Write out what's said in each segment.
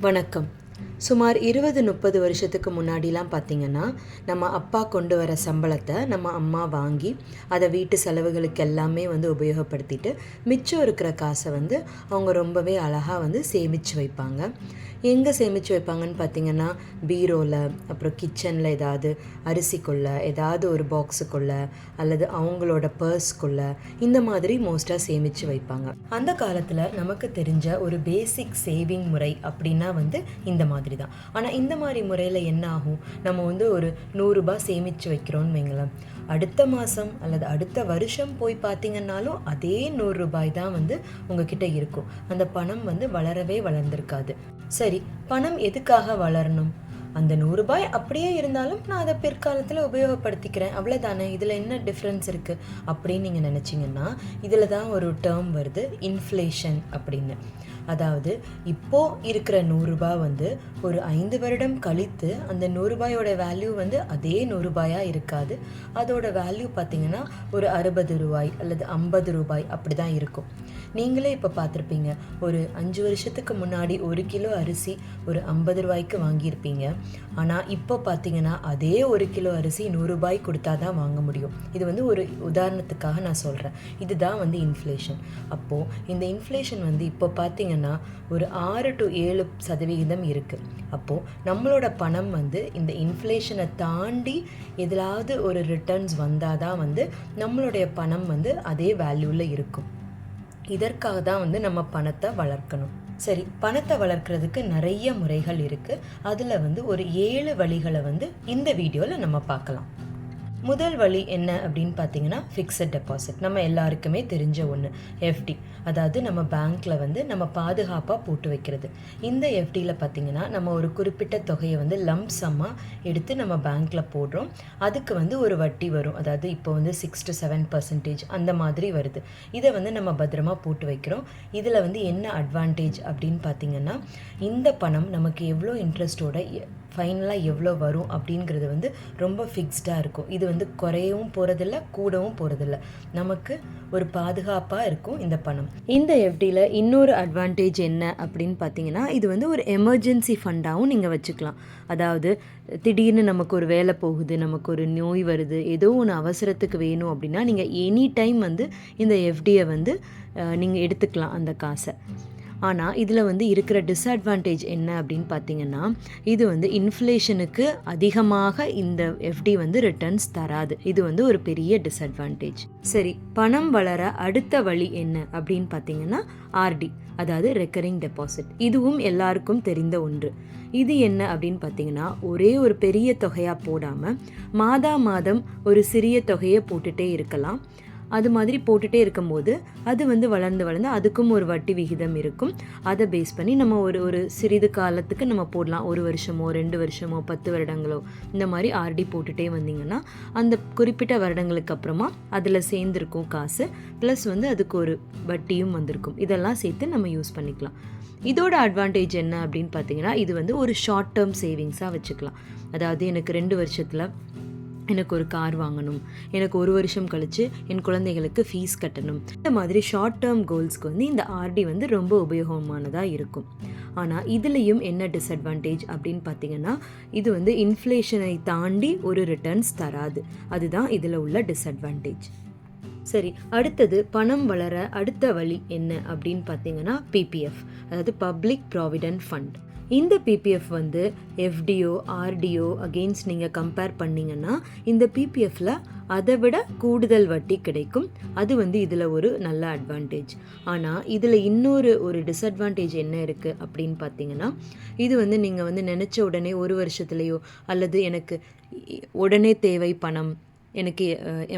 வணக்கம். சுமார் இருபது முப்பது வருஷத்துக்கு முன்னாடிலாம் பார்த்தீங்கன்னா நம்ம அப்பா கொண்டு வர சம்பளத்தை நம்ம அம்மா வாங்கி அதை வீட்டு செலவுகளுக்கு எல்லாமே வந்து உபயோகப்படுத்திட்டு மிச்சம் இருக்கிற காசை வந்து அவங்க ரொம்பவே அழகாக வந்து சேமித்து வைப்பாங்க. எங்கே சேமித்து வைப்பாங்கன்னு பார்த்தீங்கன்னா பீரோவில் அப்புறம் கிச்சனில் ஏதாவது அரிசிக்குள்ள ஏதாவது ஒரு பாக்ஸுக்குள்ளே அல்லது அவங்களோட பர்ஸ்க்குள்ளே இந்த மாதிரி மோஸ்ட்டாக சேமித்து வைப்பாங்க. அந்த காலத்தில் நமக்கு தெரிஞ்ச ஒரு பேசிக் சேவிங் முறை அப்படின்னா வந்து இந்த மாதிரி. தான் ஆனால் இந்த மாதிரி முறையில் என்ன ஆகும்? நம்ம வந்து ஒரு நூறுரூபா சேமித்து வைக்கிறோன்னு வைங்களேன் அடுத்த மாதம் அல்லது அடுத்த வருஷம் போய் பார்த்தீங்கன்னாலும் அதே நூறு ரூபாய் தான் வந்து உங்ககிட்ட இருக்கும். அந்த பணம் வந்து வளரவே வளர்ந்துருக்காது. சரி பணம் எதுக்காக வளரணும்? அந்த நூறு ரூபாய் அப்படியே இருந்தாலும் நான் அதை பிற்காலத்தில் உபயோகப்படுத்திக்கிறேன். அவ்வளோதானே இதில் என்ன டிஃப்ரென்ஸ் இருக்குது அப்படின்னு நீங்கள் நினச்சிங்கன்னா இதில் தான் ஒரு டேர்ம் வருது இன்ஃப்ளேஷன் அப்படின்னு. அதாவது இப்போ இருக்கிற நூறுரூபா வந்து ஒரு ஐந்து வருடம் கழித்து அந்த நூறுரூபாயோட வேல்யூ வந்து அதே நூறுரூபாயாக இருக்காது. அதோட வேல்யூ பார்த்திங்கன்னா ஒரு அறுபது ரூபாய் அல்லது ஐம்பது ரூபாய் அப்படி தான் இருக்கும். நீங்களே இப்போ பார்த்துருப்பீங்க ஒரு அஞ்சு வருஷத்துக்கு முன்னாடி ஒரு கிலோ அரிசி ஒரு ஐம்பது ரூபாய்க்கு வாங்கியிருப்பீங்க. ஆனால் இப்போ பார்த்தீங்கன்னா அதே ஒரு கிலோ அரிசி நூறுரூபாய் கொடுத்தா தான் வாங்க முடியும். இது வந்து ஒரு உதாரணத்துக்காக நான் சொல்கிறேன் இதுதான் வந்து இன்ஃப்ளேஷன் அப்போது இந்த இன்ஃப்ளேஷன் வந்து இப்போ பார்த்தீங்கன்னா ஒரு ஆறு டு ஏழு சதவிகிதம் இருக்குது அப்போது நம்மளோட பணம் வந்து இந்த இன்ஃப்ளேஷனை தாண்டி எதிலாவது ஒரு ரிட்டர்ன்ஸ் வந்தால் தான் வந்து நம்மளுடைய பணம் வந்து அதே வேல்யூவில் இருக்கும். இதற்காக தான் வந்து நம்ம பணத்தை வளர்க்கணும். சரி பணத்தை வளர்க்குறதுக்கு நிறைய முறைகள் இருக்குது அதில் வந்து ஒரு ஏழு வழிகளை வந்து இந்த வீடியோவில் நம்ம பார்க்கலாம். முதல் வழி என்ன அப்படின்னு பார்த்தீங்கன்னா ஃபிக்ஸட் டெபாசிட் நம்ம எல்லாருக்குமே தெரிஞ்ச ஒன்று எஃப்டி அதாவது நம்ம பேங்க்கில் வந்து நம்ம பாதுகாப்பாக போட்டு வைக்கிறது. இந்த எஃப்டியில் பார்த்தீங்கன்னா நம்ம ஒரு குறிப்பிட்ட தொகையை வந்து லம்ப் சம்மாக எடுத்து நம்ம பேங்க்கில் போடுறோம். அதுக்கு வந்து ஒரு வட்டி வரும். அதாவது இப்போ வந்து சிக்ஸ் டு செவன் பர்சன்டேஜ் அந்த மாதிரி வருது. இதை வந்து நம்ம பத்திரமா போட்டு வைக்கிறோம். இதில் வந்து என்ன அட்வான்டேஜ் அப்படின்னு பார்த்தீங்கன்னா இந்த பணம் நமக்கு எவ்வளோ இன்ட்ரெஸ்ட்டோட ஃபைனலாக எவ்வளோ வரும் அப்படிங்கிறது வந்து ரொம்ப ஃபிக்ஸ்டாக இருக்கும். இது வந்து குறையவும் போகிறதில்ல கூடவும் போகிறதில்ல நமக்கு ஒரு பாதுகாப்பாக இருக்கும் இந்த பணம். இந்த எஃப்டியில் இன்னொரு அட்வான்டேஜ் என்ன அப்படின்னு பார்த்தீங்கன்னா இது வந்து ஒரு எமர்ஜென்சி ஃபண்டாகவும் நீங்கள் வச்சுக்கலாம். அதாவது திடீர்னு நமக்கு ஒரு வேலை போகுது நமக்கு ஒரு நோய் வருது ஏதோ ஒன்று அவசரத்துக்கு வேணும் அப்படின்னா நீங்கள் எனி டைம் வந்து இந்த எஃப்டியை வந்து நீங்கள் எடுத்துக்கலாம் அந்த காசை. ஆனால் இதில் வந்து இருக்கிற டிஸ்அட்வான்டேஜ் என்ன அப்படின்னு பார்த்தீங்கன்னா இது வந்து இன்ஃப்ளேஷனுக்கு அதிகமாக இந்த எஃப்டி வந்து ரிட்டர்ன்ஸ் தராது. இது வந்து ஒரு பெரிய டிஸ்அட்வான்டேஜ் சரி பணம் வளர அடுத்த வழி என்ன அப்படின்னு பார்த்தீங்கன்னா ஆர்டி அதாவது ரெக்கரிங் டெபாசிட் இதுவும் எல்லாருக்கும் தெரிந்த ஒன்று. இது என்ன அப்படின்னு பார்த்தீங்கன்னா ஒரே ஒரு பெரிய தொகையாக போடாமல் மாதா மாதம் ஒரு சிறிய தொகையை போட்டுகிட்டே இருக்கலாம். அது மாதிரி போட்டுகிட்டே இருக்கும்போது அது வந்து வளர்ந்து வளர்ந்து அதுக்கும் ஒரு வட்டி விகிதம் இருக்கும். அதை பேஸ் பண்ணி நம்ம ஒரு ஒரு சிறிது காலத்துக்கு நம்ம போடலாம். ஒரு வருஷமோ ரெண்டு வருஷமோ பத்து வருடங்களோ இந்த மாதிரி ஆர்டி போட்டுகிட்டே வந்தீங்கன்னா அந்த குறிப்பிட்ட வருடங்களுக்கு அப்புறமா அதில் சேர்ந்துருக்கும் காசு ப்ளஸ் வந்து அதுக்கு ஒரு வட்டியும் வந்திருக்கும். இதெல்லாம் சேர்த்து நம்ம யூஸ் பண்ணிக்கலாம். இதோட அட்வான்டேஜ் என்ன அப்படின்னு பார்த்தீங்கன்னா இது வந்து ஒரு ஷார்ட் டேர்ம் சேவிங்ஸாக வச்சுக்கலாம். அதாவது எனக்கு ரெண்டு வருஷத்தில் எனக்கு ஒரு கார் வாங்கணும். எனக்கு ஒரு வருஷம் கழித்து என் குழந்தைகளுக்கு ஃபீஸ் கட்டணும். இந்த மாதிரி ஷார்ட் டேர்ம் கோல்ஸ்க்கு வந்து இந்த ஆர்டி வந்து ரொம்ப உபயோகமானதாக இருக்கும். ஆனால் இதுலேயும் என்ன டிஸ்அட்வான்டேஜ் அப்படின்னு பார்த்தீங்கன்னா இது வந்து இன்ஃப்ளேஷனை தாண்டி ஒரு ரிட்டர்ன்ஸ் தராது. அதுதான் இதில் உள்ள டிஸ்அட்வான்டேஜ் சரி அடுத்தது பணம் வளர அடுத்த வழி என்ன அப்படின்னு பார்த்தீங்கன்னா பிபிஎஃப் அதாவது பப்ளிக் ப்ராவிடென்ட் ஃபண்ட் இந்த பிபிஎஃப் வந்து எஃப்டிஓ ஆர்டிஓ அகெயின்ஸ்ட் நீங்கள் கம்பேர் பண்ணிங்கன்னா இந்த பிபிஎஃப்பில் அதை விட கூடுதல் வட்டி கிடைக்கும். அது வந்து இதில் ஒரு நல்ல அட்வான்டேஜ் ஆனால் இதில் இன்னொரு ஒரு டிஸ்அட்வான்டேஜ் என்ன இருக்குது அப்படின்னு பார்த்தீங்கன்னா இது வந்து நீங்கள் வந்து நினச்ச உடனே ஒரு வருஷத்துலேயோ அல்லது எனக்கு உடனே தேவை பணம் எனக்கு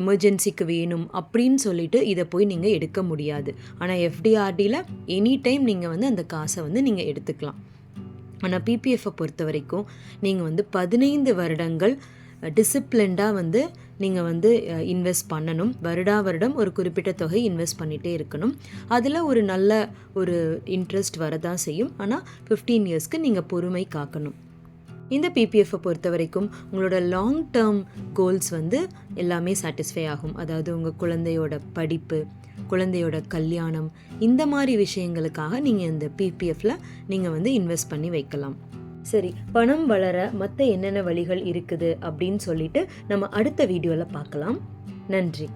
எமர்ஜென்சிக்கு வேணும் அப்படின்னு சொல்லிட்டு இதை போய் நீங்கள் எடுக்க முடியாது. ஆனால் எஃப்டிஆர்டியில் எனி டைம் நீங்கள் வந்து அந்த காசை வந்து நீங்கள் எடுத்துக்கலாம். ஆனால் பிபிஎஃப்பை பொறுத்த வரைக்கும் நீங்கள் வந்து பதினைந்து வருடங்கள் டிசிப்ளின்டாக வந்து நீங்கள் வந்து இன்வெஸ்ட் பண்ணணும். வருடா வருடம் ஒரு குறிப்பிட்ட தொகை இன்வெஸ்ட் பண்ணிகிட்டே இருக்கணும். அதில் ஒரு நல்ல ஒரு இன்ட்ரெஸ்ட் வரதான் செய்யும். ஆனால் ஃபிஃப்டீன் இயர்ஸ்க்கு நீங்கள் பொறுமை காக்கணும். இந்த பிபிஎஃப்பை பொறுத்த வரைக்கும் உங்களோட லாங் டேர்ம் கோல்ஸ் வந்து எல்லாமே சாட்டிஸ்ஃபை ஆகும். அதாவது உங்கள் குழந்தையோட படிப்பு குழந்தையோட கல்யாணம் இந்த மாதிரி விஷயங்களுக்காக நீங்கள் இந்த பிபிஎஃப்பில் நீங்கள் வந்து இன்வெஸ்ட் பண்ணி வைக்கலாம். சரி பணம் வளர மற்ற என்னென்ன வழிகள் இருக்குது அப்படின்னு சொல்லிட்டு நம்ம அடுத்த வீடியோவில் பார்க்கலாம். நன்றி.